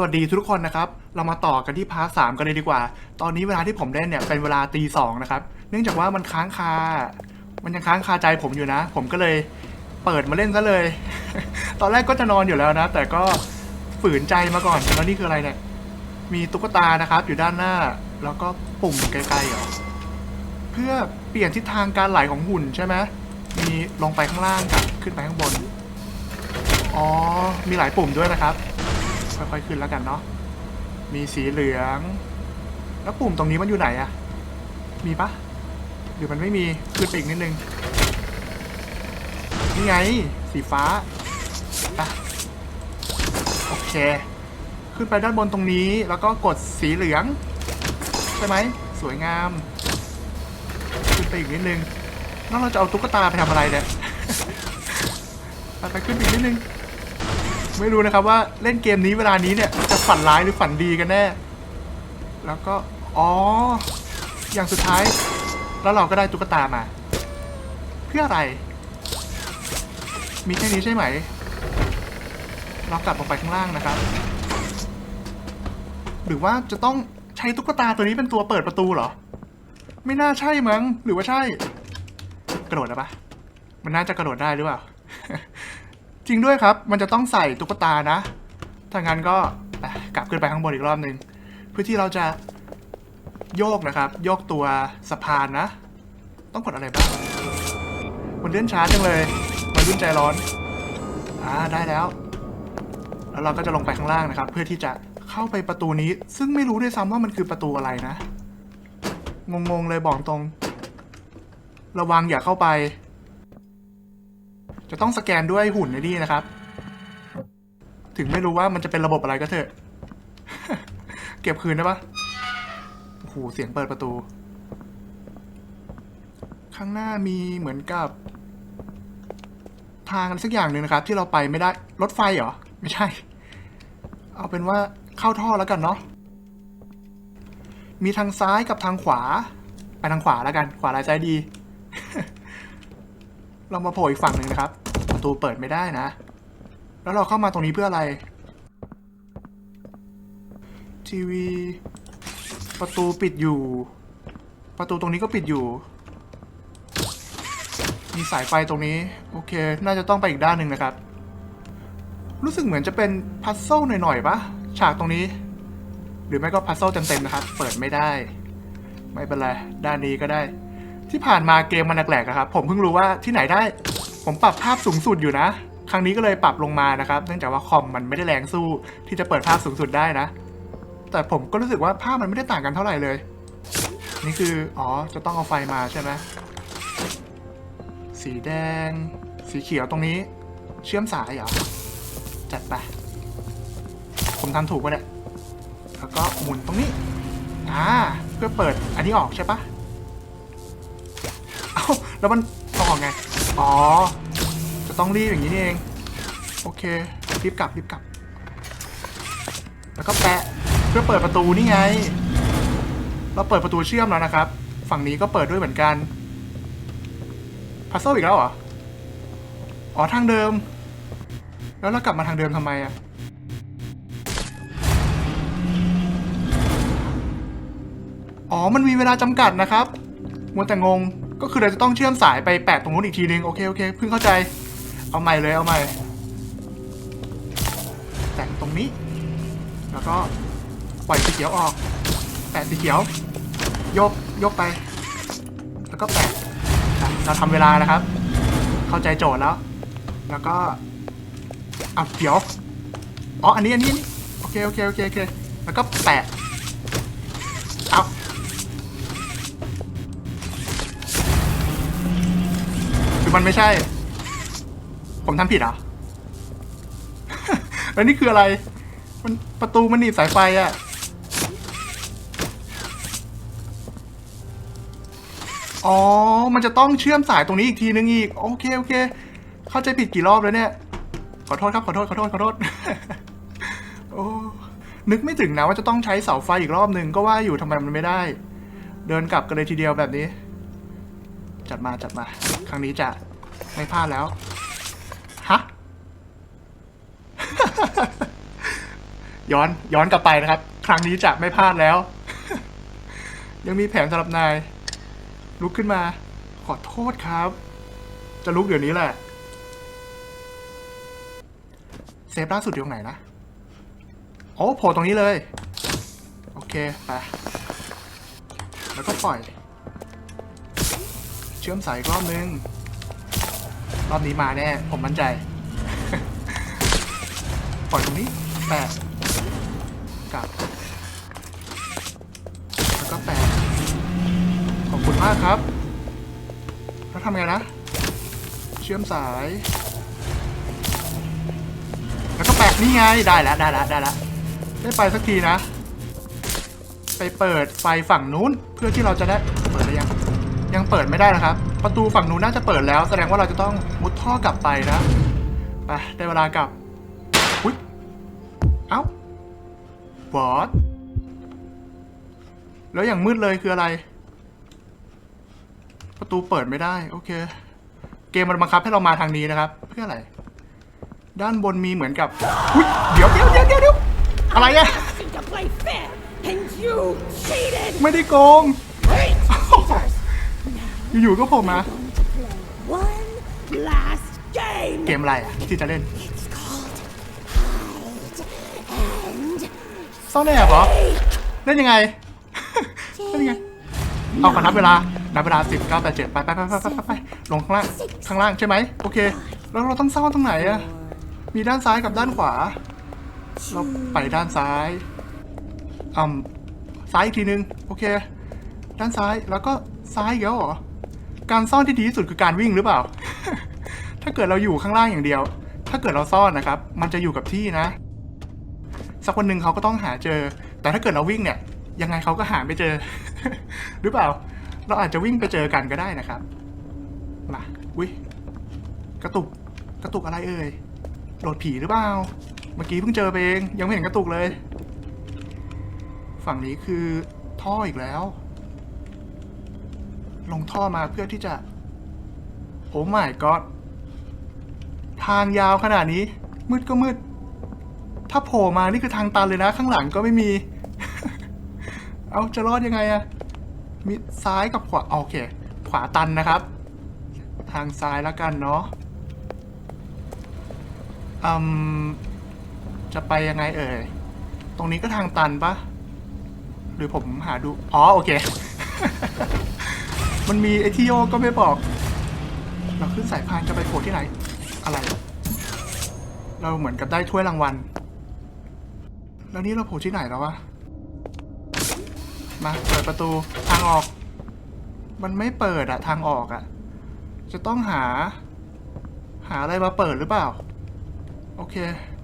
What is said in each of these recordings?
สวัสดีทุกคนนะครับ เรามาต่อกันที่พาร์ทสามกันเลยดีกว่า ตอนนี้เวลาที่ผมเล่นเนี่ยเป็นเวลาตีสองนะครับ เนื่องจากว่ามันค้างคา มันยังค้างคาใจผมอยู่นะ ผมก็เลยเปิดมาเล่นซะเลย ตอนแรกก็จะนอนอยู่แล้วนะ แต่ก็ฝืนใจมาก่อน แล้วนี่คืออะไรเนี่ย มีตุ๊กตานะครับ อยู่ด้านหน้า แล้วก็ปุ่มไกลๆเหรอ เพื่อเปลี่ยนทิศทางการไหลของหุ่นใช่ไหมมีลงไปข้างล่างกับขึ้นไปข้างบน อ๋อ มีหลายปุ่มด้วยนะครับ ค่อยๆขึ้นแล้วกันเนาะมีสีเหลือง แล้วปุ่มตรงนี้มันอยู่ไหนอะมีปะหรือมันไม่มีขึ้นไปอีกนิดนึงนี่ไง สีฟ้าอะโอเค ขึ้นไปด้านบนตรงนี้แล้วก็กดสีเหลือง ใช่ไหมสวยงาม ขึ้นไปอีกนิดนึงแล้วเราจะเอาตุ๊กตาไปทำอะไรเนี่ยไปขึ้นอีกนิดนึง ไม่รู้นะครับว่าเล่นเกมนี้เวลานี้เนี่ยจะฝันร้ายหรือฝันดีกันแน่ แล้วก็ อ๋อ อย่างสุดท้าย แล้วเราก็ได้ตุ๊กตามา เพื่ออะไร มีแค่นี้ใช่ไหม เรากลับลงไปข้างล่างนะครับ หรือว่าจะต้องใช้ตุ๊กตาตัวนี้เป็นตัวเปิดประตูเหรอ ไม่น่าใช่มั้ง หรือว่าใช่ กระโดดได้ปะมันน่าจะกระโดดได้หรือเปล่า จริงด้วยครับ มันจะต้องใส่ตุ๊กตานะ ถ้างั้นก็กลับขึ้นไปข้างบนอีกรอบหนึ่งเพื่อที่เราจะโยกนะครับ โยกตัวสะพานนะ ต้องกดอะไรบ้าง มันเลื่อนช้าจังเลยมันรุ่นใจร้อน อ่าได้แล้ว แล้วเราก็จะลงไปข้างล่างนะครับ เพื่อที่จะเข้าไปประตูนี้ ซึ่งไม่รู้ด้วยซ้ำว่ามันคือประตูอะไรนะ งงๆเลยบอกตรง ระวังอย่าเข้าไป จะต้องสแกนด้วยหุ่นในนี่นะครับ ถึงไม่รู้ว่ามันจะเป็นระบบอะไรก็เถอะ เก็บคืนได้ปะโอ้โหเสียงเปิดประตู ข้างหน้ามีเหมือนกับ ทางอะไรสักอย่างหนึ่งนะครับ ที่เราไปไม่ได้รถไฟเหรอ ไม่ใช่ เอาเป็นว่าเข้าท่อแล้วกันเนาะมีทางซ้ายกับทางขวา ไปทางขวาแล้วกัน ขวาลายซ้ายดี เรามาโผล่อีกฝั่งหนึ่งนะครับ ประตูเปิดไม่ได้นะ แล้วเราเข้ามาตรงนี้เพื่ออะไร ทีวี ประตูปิดอยู่ ประตูตรงนี้ก็ปิดอยู่ มีสายไฟตรงนี้ โอเค น่าจะต้องไปอีกด้านหนึ่งนะครับ รู้สึกเหมือนจะเป็นพัซเซิลหน่อยๆปะฉากตรงนี้ หรือไม่ก็พัซเซิลเต็มๆนะครับ เปิดไม่ได้ ไม่เป็นไร ด้านนี้ก็ได้ ที่ผ่านมาเกมมันแหลกๆนะครับผมเพิ่งรู้ว่าที่ไหนได้ ผมปรับภาพสูงสุดอยู่นะ ครั้งนี้ก็เลยปรับลงมานะครับ เนื่องจากว่าคอมมันไม่ได้แรงสู้ที่จะเปิดภาพสูงสุดได้นะ แต่ผมก็รู้สึกว่าภาพมันไม่ได้ต่างกันเท่าไหร่เลย นี่คืออ๋อจะต้องเอาไฟมาใช่ไหมสีแดง สีเขียวตรงนี้ เชื่อมสายเหรอจัดไปผมทำถูกปะเนี่ยแล้วก็หมุนตรงนี้อ่าเพื่อเปิดอันนี้ออกใช่ปะ แล้วมันออไง อ๋อ จะต้องรีบอย่างนี้นี่เอง โอเค รีบกลับรีบกลับ แล้วก็แปะเพื่อเปิดประตูนี่ไง เราเปิดประตูเชื่อมแล้วนะครับ ฝั่งนี้ก็เปิดด้วยเหมือนกันพัซเซิลอีกแล้วเหรอ อ๋อทางเดิม แล้วเรากลับมาทางเดิมทำไมอะอ๋อ มันมีเวลาจำกัดนะครับ มัวแต่งง ก็คือเราจะต้องเชื่อมสายไปแปะตรงนู้นอีกทีนึงโอเคโอเคเพิ่งเข้าใจ เอาใหม่เลยเอาใหม่แต่งตรงนี้ แล้วก็ปล่อยสีเขียวออก แปะสีเขียว ยกยกไป แล้วก็แปะเราทำเวลานะครับ เข้าใจโจทย์แล้ว แล้วก็อะเดี๋ยวอ๋ออันนี้อันนี้อันนี้โอเคโอเคโอเคโอเคแล้วก็แปะ มันไม่ใช่ ผมทำผิดเหรอ แล้วนี่คืออะไร มันประตูมันหนีบสายไฟอะอ๋อ มันจะต้องเชื่อมสายตรงนี้อีกทีนึงอีก โอเคโอเค เข้าใจผิดกี่รอบแล้วเนี่ย ขอโทษครับขอโทษขอโทษขอโทษ โอ้ นึกไม่ถึงนะว่าจะต้องใช้เสาไฟอีกรอบหนึ่งก็ว่าอยู่ทำไมมันไม่ได้ เดินกลับกันเลยทีเดียวแบบนี้ จัดมาจัดมา ครั้งนี้จะ ไม่พลาดแล้ว ฮะ ย้อนย้อนกลับไปนะครับ ครั้งนี้จะไม่พลาดแล้ว ยังมีแผนสำหรับนาย ลุกขึ้นมา ขอโทษครับ จะลุกเดี๋ยวนี้แหละ เซฟล่าสุดอยู่ตรงไหนนะ โอ้โผล่ตรงนี้เลย โอเค ไป แล้วก็ปล่อย เชื่อมสายอีกรอบนึง รอบนี้มาแน่ ผมมั่นใจ ปล่อยตรงนี้แปะกลับ แล้วก็แปะขอบคุณมากครับ แล้วทำไงนะ เชื่อมสาย แล้วก็แปะนี่ไง ได้แล้วได้แล้วได้แล้วได้ไปสักทีนะ ไปเปิดไฟฝั่งนู้น เพื่อที่เราจะได้เปิดหรือยัง ยังเปิดไม่ได้นะครับ ประตูฝั่งนู้นน่าจะเปิดแล้ว แสดงว่าเราจะต้องมุดท่อกลับไปนะไปได้เวลากลับอุ๊ยเอ้าวอดแล้วอย่างมืดเลยคืออะไร ประตูเปิดไม่ได้ โอเค เกมมันบังคับให้เรามาทางนี้นะครับ เพื่ออะไร ด้านบนมีเหมือนกับอุ๊ยเดี๋ยวเดี๋ยวเดี๋ยวเดี๋ยวเดี๋ยวอะไรอะ asking to play fair, and you cheated! ไม่ได้โกง Great cheaters! อยู่ๆก็โผล่มา Going to play one last game! เกมอะไรอะที่จะเล่น It's called Hide and ซ่อนแอบเหรอ เล่นยังไง เล่นยังไง เอาขอนับเวลา นับเวลาสิบเก้าแปดเจ็ดไปไปไปไปไปไปไปลงข้างล่าง ข้างล่างใช่ไหม โอเค แล้วเราต้องซ่อนตรงไหนอะมีด้านซ้ายกับด้านขวา เราไปด้านซ้ายอืมซ้ายอีกทีนึง โอเค ด้านซ้าย แล้วก็ซ้ายอีกแล้วเหรอ การซ่อนที่ดีที่สุดคือการวิ่งหรือเปล่า ถ้าเกิดเราอยู่ข้างล่างอย่างเดียว ถ้าเกิดเราซ่อนนะครับ มันจะอยู่กับที่นะ สักวันหนึ่งเขาก็ต้องหาเจอ แต่ถ้าเกิดเราวิ่งเนี่ย ยังไงเขาก็หาไม่เจอ หรือเปล่า เราอาจจะวิ่งไปเจอกันก็ได้นะครับมาอุ้ยกระตุก กระตุกอะไรเอ่ยโหลดผีหรือเปล่า เมื่อกี้เพิ่งเจอไปเอง ยังไม่เห็นกระตุกเลย ฝั่งนี้คือท่ออีกแล้ว ลงท่อมาเพื่อที่จะ โอ้ my god ทางยาวขนาดนี้ มืดก็มืด ถ้าโผล่มานี่คือทางตันเลยนะ ข้างหลังก็ไม่มี เอาจะรอดยังไงอะมีซ้ายกับขวาโอเค ขวาตันนะครับ ทางซ้ายแล้วกันเนาะอืมจะไปยังไงเอ่ย ตรงนี้ก็ทางตันปะหรือผมหาดู อ๋อ โอเค มันมีไอที่โยกก็ไม่บอก เราขึ้นสายพานจะไปโผล่ที่ไหน อะไร เราเหมือนกับได้ถ้วยรางวัล แล้วนี่เราโผล่ที่ไหนแล้ววะ มาเปิดประตูทางออก มันไม่เปิดอะทางออกอะจะต้องหา หาอะไรมาเปิดหรือเปล่า โอเค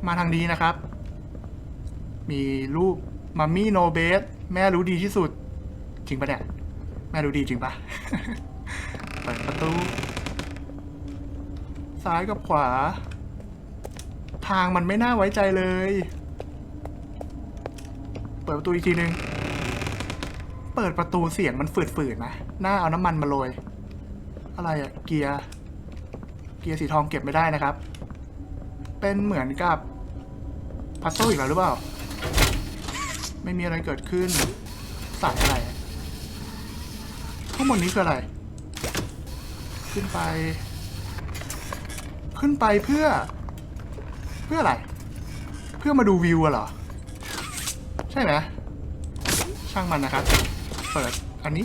มาทางนี้นะครับ มีรูปมัมมี่โนเบสแม่รู้ดีที่สุด จริงปะเนี่ย แม่รู้ดีจริงปะเปิดประตู ซ้ายกับขวา ทางมันไม่น่าไว้ใจเลย เปิดประตูอีกทีนึง เปิดประตูเสียงมันฝืดๆนะ หน้าเอาน้ำมันมาโรย อะไรอะเกียร์ เกียร์สีทองเก็บไม่ได้นะครับ เป็นเหมือนกับพัซโซอีกแล้วหรือเปล่า ไม่มีอะไรเกิดขึ้นสายอะไรางบนนี้คืออะไร ขึ้นไป ขึ้นไปเพื่อ เพื่ออะไร เพื่อมาดูวิวเหรอ ใช่ไหมช่างมันนะครับ เปิดอันนี้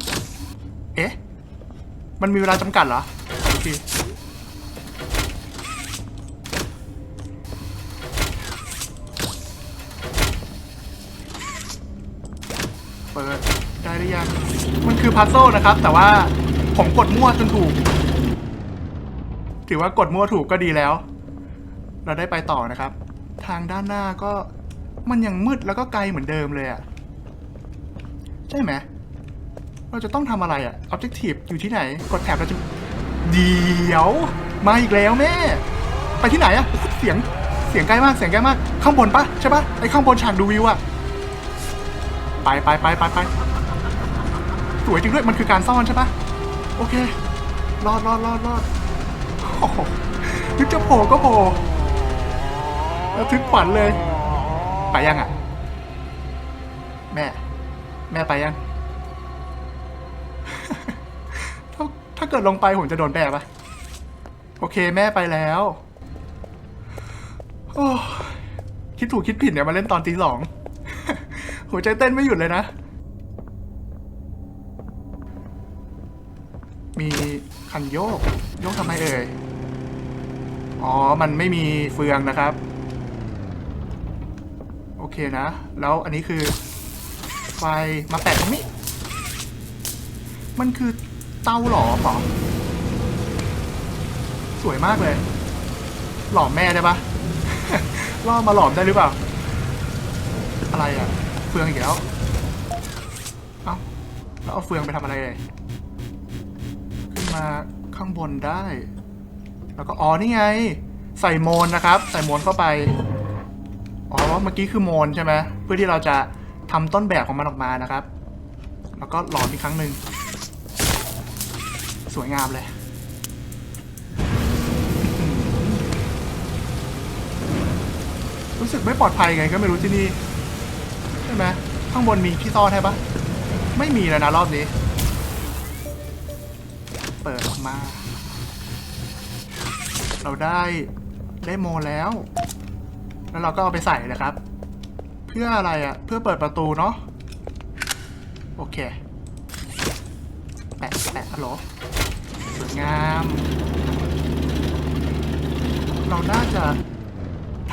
เอ๊ะ มันมีเวลาจำกัดเหรอโอเคเปิดได้หรือยัง มันคือพัซโซนะครับ แต่ว่าผมกดมั่วจนถูก ถือว่ากดมั่วถูกก็ดีแล้ว เราได้ไปต่อนะครับ ทางด้านหน้าก็มันยังมืดแล้วก็ไกลเหมือนเดิมเลยอะใช่ไหมเราจะต้องทำอะไรอะ objective อยู่ที่ไหน กดแท็บเราจะเดี๋ยว มาอีกแล้วแม่ ไปที่ไหนอะเสียงเสียงใกล้มากเสียงใกล้มาก ข้างบนปะใช่ปะไอข้างบนฉากดูวิวอะไปไปไปไปไป วยจริงด้วย มันคือการซ่อนใช่ปะโอเค รอดรอดรอดรอดโอ้โหนึกจะโผล่ก็โผล่ระทึกขวัญเลย ไปยังอะแม่ แม่ไปยัง ถ้าถ้าเกิดลงไปผมจะโดนแบกปะโอเค แม่ไปแล้วโอ้คิดถูกคิดผิดเนี่ยมาเล่นตอนตีสองหัวใจเต้นไม่หยุดเลยนะ มีคันโยก โยกทำไมเอ่ย อ๋อ มันไม่มีเฟืองนะครับ โอเคนะ แล้วอันนี้คือ ไฟมาแปะตรงนี้ มันคือเตาหลอมหรอ สวยมากเลย หลอมแม่ได้ปะล่อมาหลอมได้หรือเปล่า อะไรอะเฟืองอีกแล้ว เอ้า แล้วเอาเฟืองไปทำอะไรเลย มาข้างบนได้ แล้วก็อ๋อนี่ไง ใส่โมนนะครับ ใส่โมนเข้าไป อ๋อเมื่อกี้คือโมนใช่ไหมเพื่อที่เราจะทำต้นแบบของมันออกมานะครับ แล้วก็หลอมอีกครั้งหนึ่งสวยงามเลยรู้สึกไม่ปลอดภัยไงก็ไม่รู้ที่นี่ ใช่ไหมข้างบนมีที่ซ่อนใช่ปะไม่มีแล้วนะรอบนี้ เปิดออกมา เราได้ได้โมแล้ว แล้วเราก็เอาไปใส่นะครับ เพื่ออะไรอะ่ะ เพื่อเปิดประตูเนาะ โอเค แปะแปะฮัลโหลสวยงาม เราน่าจะ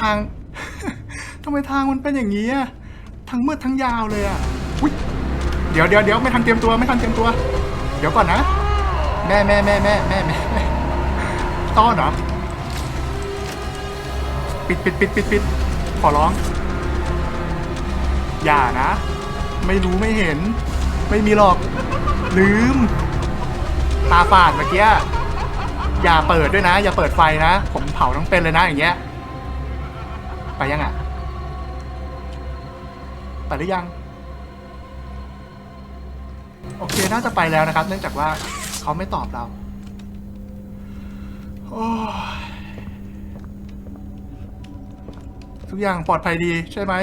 ทาง ทำไมทางมันเป็นอย่างนี้อะทั้งมืดทั้งยาวเลยอะอเดี๋ยวเดี๋ยวเดี๋ยวไม่ทันเตรียมตัวไม่ทันเตรียมตัว เดี๋ยวก่อนนะ แม่แม่แม่แม่แม่แม่ต้อนเหรอ ปิดปิดปิดปิดปิดขอร้อง อย่านะ ไม่รู้ไม่เห็น ไม่มีหรอก ลืม ตาฝาดเมื่อกี้ อย่าเปิดด้วยนะ อย่าเปิดไฟนะ ผมเผาทั้งเป็นเลยนะอย่างเงี้ย ไปยังอะ ไปหรือยัง โอเค น่าจะไปแล้วนะครับ เนื่องจากว่า เขาไม่ตอบเรา โอ้ยทุกอย่างปลอดภัยดีใช่ไหม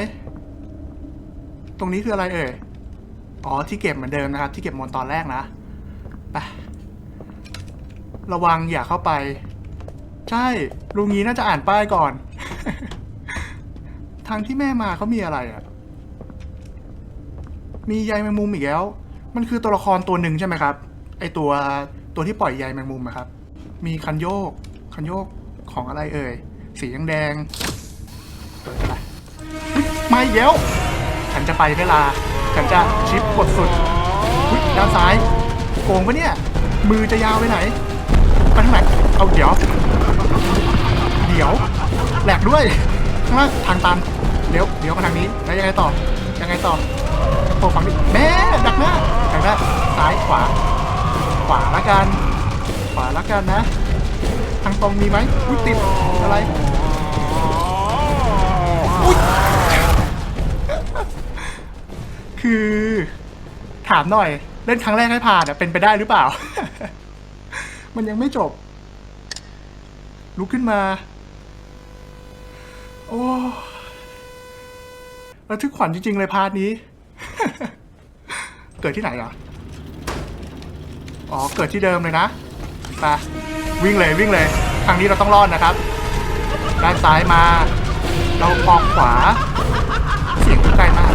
ตรงนี้คืออะไรเอ่ย อ๋อที่เก็บเหมือนเดิมนะครับ ที่เก็บมอนตอนแรกนะ ไประวังอย่าเข้าไป ใช่ ลุงนี้น่าจะอ่านป้ายก่อน ทางที่แม่มาเขามีอะไรอะ่ะ มีใยแมงมุมอีกแล้ว มันคือตัวละครตัวหนึ่งใช่ไหมครับ ไอตัวตัวที่ปล่อยใยแมงมุมอะครับ มีคันโยก คันโยกของอะไรเอ่ย สีแดงเปิดไปอุ๊ยมาอีกแล้วฉันจะไปเวลา ฉันจะชิปกดสุดอุ๊ยด้านซ้ายโกงปะเนี่ย มือจะยาวไปไหนไปทางไหน เอาเดี๋ยว เดี๋ยว แหลกด้วยข้างล่างทางตันเดี๋ยวเดี๋ยวมาทางนี้ แล้วยังไงต่อ ยังไงต่อโอ้ฝั่งนี้แม่ดักหน้าดักหน้าซ้ายขวา ขวาละกัน ขวาละกันนะ ทางตรงมีไหมอุ้ยติดอะไรอุ๊ยคือถามหน่อย เล่นครั้งแรกให้ผ่านอะเป็นไปได้หรือเปล่า มันยังไม่จบ ลุกขึ้นมา โอ้ระทึกขวัญจริง ๆ เลยพาร์ทนี้ เกิดที่ไหนเหร อ๋อ เกิดที่เดิมเลยนะไปวิ่งเลยวิ่งเลยครั้งนี้เราต้องรอดนะครับ ด้านซ้ายมา เราออกขวา เสียงใกล้มาก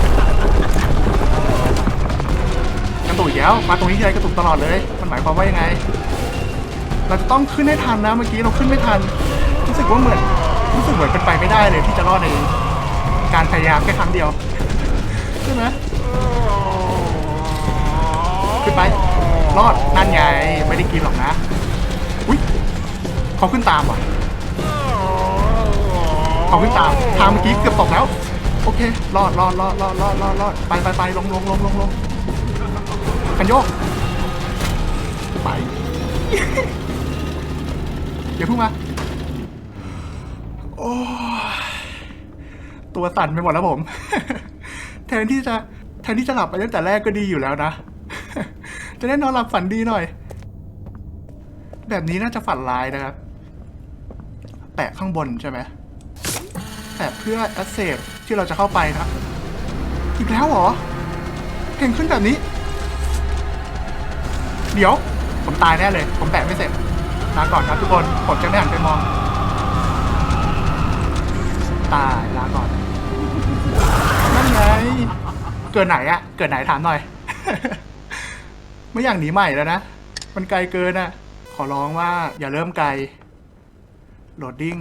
กระตุกอีกแล้วมาตรงนี้ทีไรกระตุกตลอดเลย มันหมายความว่ายังไง เราจะต้องขึ้นให้ทันนะเมื่อกี้เราขึ้นไม่ทัน รู้สึกว่าเหมือนรู้สึกเหมือนเป็นไปไม่ได้เลยที่จะรอดในการพยายามแค่ครั้งเดียวใช่ไหมขึ้นไป รอดนั่นไงไม่ได้กินหรอกนะอุ้ยเขาขึ้นตามว่ะเขาขึ้นตามทางเมื่อกี้เกือบตกแล้ว โอเครอดรอดรอดรอดรอดรอดรอดไปไปไปลงลงลงลงลงคันโยกไปเดี๋ยวพิ่งมาโอ้ตัวสั่นไปหมดแล้วผม แทนที่จะแทนที่จะหลับไปตั้งแต่แรกก็ดีอยู่แล้วนะ จะได้นอนหลับฝันดีหน่อย แบบนี้น่าจะฝันร้ายนะครับ แปะข้างบนใช่ไหมแต่เพื่อ a อ s เซ t ที่เราจะเข้าไปนะอีกแล้วเหรอเพลงขึ้นแบบนี้ เดี๋ยว ผมตายแน่เลย ผมแตะไม่เสร็จลาก่อนครับทุกคน ผมจะไม่หันไปมอง ตายลาก่อนนั่นไงเกิดไหนอะเกิดไหนถามหน่อย ไม่อยากหนีใหม่แล้วนะ มันไกลเกินอะขอร้องว่าอย่าเริ่มไกล โหลดดิ้ง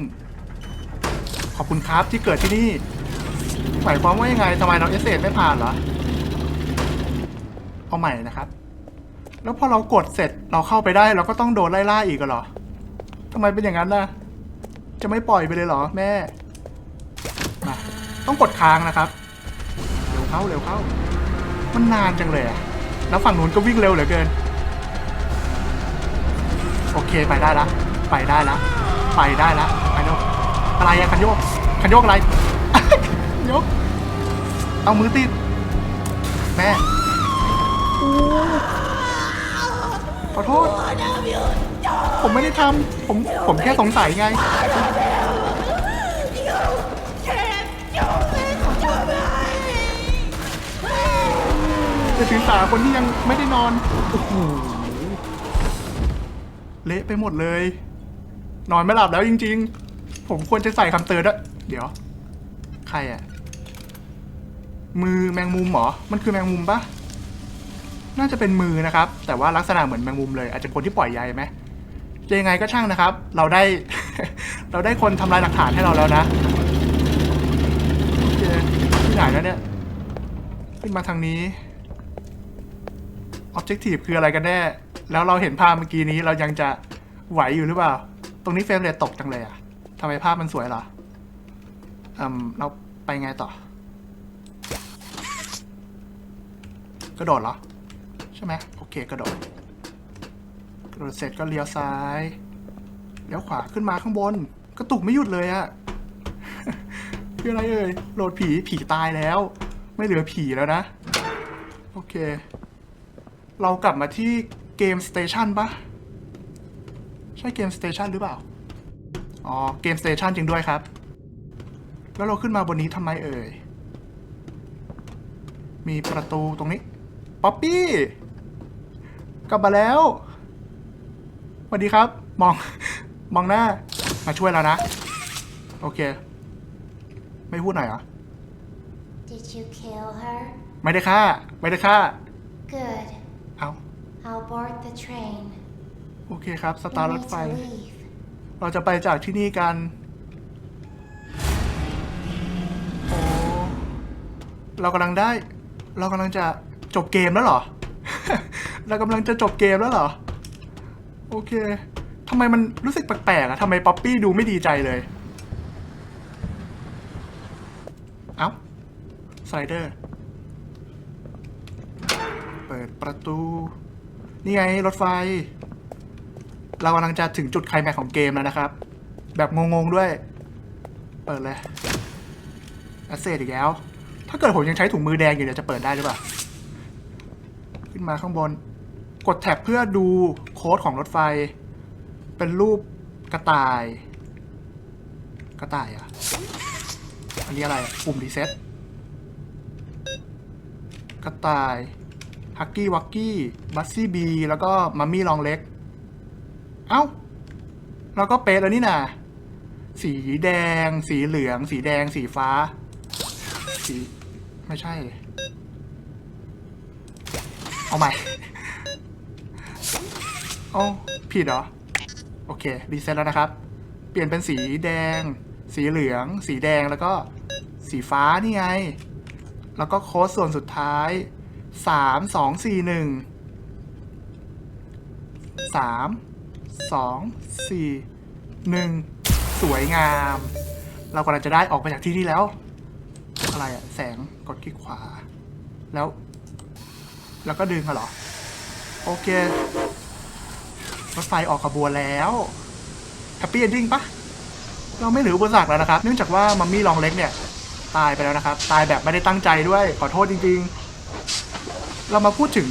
ขอบคุณครับที่เกิดที่นี่หมายความว่ายังไงทำไมเราเอสเไม่ผ่านเหรอ เอาใหม่นะครับ แล้วพอเรากดเสร็จเราเข้าไปได้เราก็ต้องโดนไล่ล่าอีกเหรอทำไมเป็นอย่างนั้นล่ะจะไม่ปล่อยไปเลยเหรอแม่มาต้องกดค้างนะครับ เร็วเข้าเร็วเข้า มันนานจังเลยอะ แล้วฝั่งนู้นก็วิ่งเร็วเหลือเกิน โอเคไปได้ละไปได้ละไปได้ละคันโยกอะไรอะคันโยกคันโยกอะไรโยกเอามือติดแม่ขอโทษ ผมไม่ได้ทำผมผมแค่สงสัยไง จะถือสาคนที่ยังไม่ได้นอน โอ้โห เละไปหมดเลย นอนไม่หลับแล้วจริง ๆ ผมควรจะใส่คำเตือนด้วยเดี๋ยว ใครอะมือแมงมุมเหรอ มันคือแมงมุมปะน่าจะเป็นมือนะครับ แต่ว่าลักษณะเหมือนแมงมุมเลย อาจจะคนที่ปล่อยใยไหมจะยังไงก็ช่างนะครับ เราได้ เราได้คนทำลายหลักฐานให้เราแล้วนะที่ไหนแล้วเนี่ย ขึ้นมาทางนี้ Objective คืออะไรกันแน่ แล้วเราเห็นภาพเมื่อกี้นี้เรายังจะไหวอยู่หรือเปล่า ตรงนี้เฟรมเรทตกจังเลยอะทำไมภาพมันสวยเหรออืมเราไปไงต่อ กระโดดเหรอ ใช่ไหมโอเคกระโดด กระโดดเสร็จก็เลี้ยวซ้ายเลี้ยวขวาขึ้นมาข้างบน กระตุกไม่หยุดเลยอะคืออะไรเอ่ยโหลดผีผีตายแล้ว ไม่เหลือผีแล้วนะ โอเค เรากลับมาที่เกมสเตชันปะใช่เกมสเตชันหรือเปล่า อ๋อ เกมสเตชันจริงด้วยครับ แล้วเราขึ้นมาบนนี้ทำไมเอ่ย มีประตูตรงนี้ ป๊อปปี้ กลับมาแล้วสวัสดีครับ มอง มองหน้า มาช่วยแล้วนะ โอเค ไม่พูดหน่อยเหรอ Did you kill her? ไม่ได้ฆ่า ไม่ได้ฆ่า Good. เอา I'll board the train. โอเคครับ ส We ตาร์รถ need ไฟ to leave. เราจะไปจากที่นี่กัน โอ้ เรากำลังได้ เรากำลังจะจบเกมแล้วเหรอ เรากำลังจะจบเกมแล้วเหรอ โอเคทำไมมันรู้สึกแปลกๆอะทำไมป๊อปปี้ดูไม่ดีใจเลย เอ้า สไลเดอร์ เปิดประตู นี่ไงรถไฟ เรากำลังจะถึงจุดไคลแม็กของเกมแล้วนะครับ แบบงงๆด้วย เปิดเลยแอสเซทอีกแล้ว ถ้าเกิดผมยังใช้ถุงมือแดงอยู่เดี๋ยวจะเปิดได้หรือเปล่า ขึ้นมาข้างบน กดแท็บเพื่อดูโค้ดของรถไฟ เป็นรูปกระต่าย กระต่ายอะ อันนี้อะไร ปุ่มรีเซ็ตกระต่าย ฮักกี้วักกี้บัสซี่บีแล้วก็มัมมี่ลองเล็ก เอ้าเราก็เป๊ะแล้วนี่นาสีแดง สีเหลือง สีแดง สีฟ้า สี ไม่ใช่ เอาใหม่โอ้าผิดเหรอ โอเค รีเซ็ตแล้วนะครับ เปลี่ยนเป็นสีแดง สีเหลือง สีแดงแล้วก็สีฟ้านี่ไง แล้วก็โค้ดส่วนสุดท้าย สามสองสี่หนึ่งสามสองสี่หนึ่งสวยงาม เรากำลังจะได้ออกไปจากที่นี่แล้ว อะไรอะแสงกดคลิกขวา แล้ว แล้วก็ดึงเหรอ โอเค รถไฟออกขบวนแล้วแฮปปี้เอนดิ้งปะเราไม่เหลืออุปสรรคแล้วนะครับ เนื่องจากว่ามัมมี่ลองเล็กเนี่ย ตายไปแล้วนะครับ ตายแบบไม่ได้ตั้งใจด้วย ขอโทษจริง เรามาพูดถึง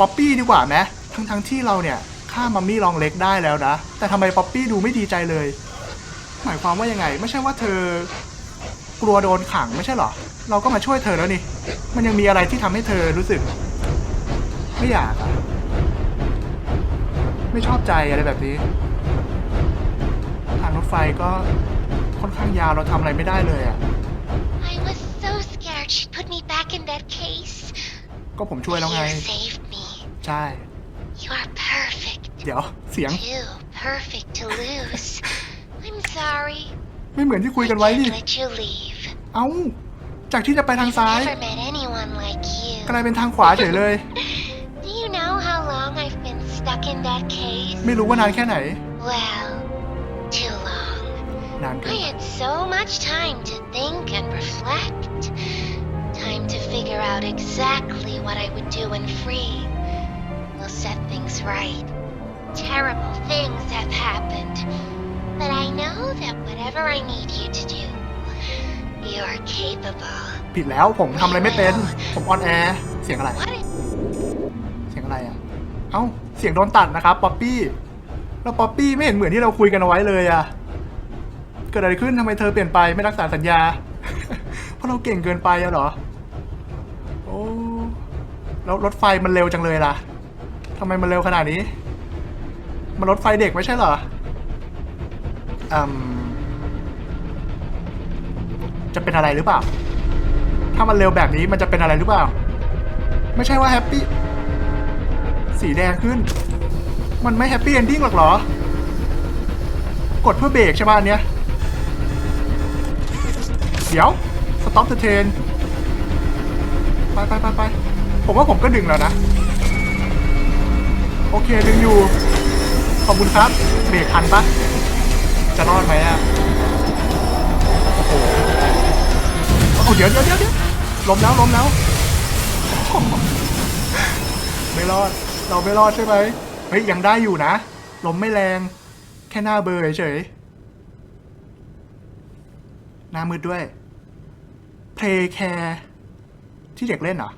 ป๊อปปี้ดีกว่าไหมทั้งทั้งๆที่เราเนี่ยฆ่ามัมมี่ลองเล็กได้แล้วนะ แต่ทำไมป๊อปปี้ดูไม่ดีใจเลย หมายความว่ายังไง ไม่ใช่ว่าเธอกลัวโดนขังไม่ใช่เหรอ เราก็มาช่วยเธอแล้วนี่ มันยังมีอะไรที่ทำให้เธอรู้สึก ไม่อยากอะไม่ชอบใจอะไรแบบนี้ ทางรถไฟก็ค่อนข้างยาวเราทำอะไรไม่ได้เลยอะ I was so scared she put me back in that case. ก็ผมช่วยแล้วไง You saved me. ใช่ You are perfect. เดี๋ยวเสียง Too perfect to lose. I'm sorry. ไม่เหมือนที่คุย I กันไว้นี่ can't let you leave. เอ้า จากที่จะไปทาง I've ซ้าย never met anyone like you. กลายเป็นทางขวาเฉยเลย Do you know how long I've been stuck in that case? ไม่รู้ว่านานแค่ไหน Well, too long. นานเกิน I had so much time to think and reflect. Time to figure out exactly what I would do when free. We'll set things right. Terrible things have happened. But I know that whatever I need you to do, you're capable. ผิดแล้วผมทำอะไรไม่เป็น ผมออนแอร์เสียงอะไร What is เสียงอะไรอะ เอ้า เสียงโดนตัดนะครับป๊อปปี้ แล้วป๊อปปี้ไม่เห็นเหมือนที่เราคุยกันเอาไว้เลยอะ เกิดอะไรขึ้นทำไมเธอเปลี่ยนไปไม่รักษาสัญญา เพราะเราเก่งเกินไปอะเหรอ โอ้ แล้วรถไฟมันเร็วจังเลยล่ะทำไมมันเร็วขนาดนี้ มันรถไฟเด็กไม่ใช่เหรออืมจะเป็นอะไรหรือเปล่า ถ้ามันเร็วแบบนี้มันจะเป็นอะไรหรือเปล่า ไม่ใช่ว่าแฮปปี้ สีแดงขึ้น มันไม่แฮปปี้เอนดิ้งหรอกเหรอ กดเพื่อเบรกใช่ป่ะอันเนี้ย เดี๋ยว สต็อปเ e เทนไปไปไปไป ผมว่าผมก็ดึงแล้วนะ โอเคดึงอยู่ ขอบคุณครับ เบรกทันปะจะรอดไหมอะโอ้โหเอาเดี๋ยวเดี๋ยวเดี๋ยวล้มแล้วล้มแล้วไม่รอด เราไม่รอดใช่ไหมเฮ้ยยังได้อยู่นะลมไม่แรง แค่หน้าเบลอเฉยหน้ามืดด้วย Play Care ที่เด็กเล่นเหรอ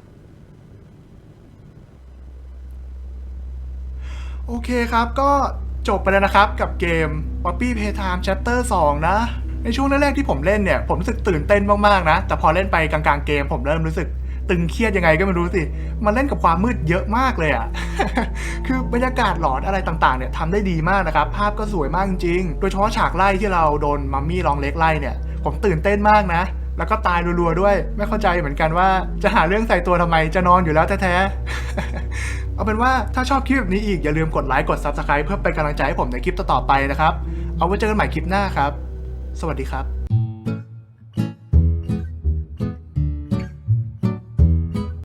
โอเคครับก็จบไปแล้วนะครับกับเกม Poppy Playtime Chapter 2 นะ ในช่วงแรกๆที่ผมเล่นเนี่ย ผมรู้สึกตื่นเต้นมากๆนะ แต่พอเล่นไปกลางๆเกม ผมเริ่มรู้สึกตึงเครียดยังไงก็ไม่รู้สิ มันเล่นกับความมืดเยอะมากเลยอะ่ะ คือบรรยากาศหลอนอะไรต่างๆเนี่ยทำได้ดีมากนะครับ ภาพก็สวยมากจริงๆโดยเฉพาะฉากไล่ที่เราโดนมัมมี่ลองเล็กไล่เนี่ย ผมตื่นเต้นมากนะ แล้วก็ตายรัวๆด้วย ไม่เข้าใจเหมือนกันว่าจะหาเรื่องใส่ตัวทำไม จะนอนอยู่แล้วแท้ๆ เอาเป็นว่าถ้าชอบคลิปแบบนี้อีกอย่าลืมกดไลค์กด Subscribe เพื่อเป็นกำลังใจให้ผมในคลิปต่อๆไปนะครับ เอาไว้เจอกันใหม่คลิปหน้าครับ สวัสดีครับ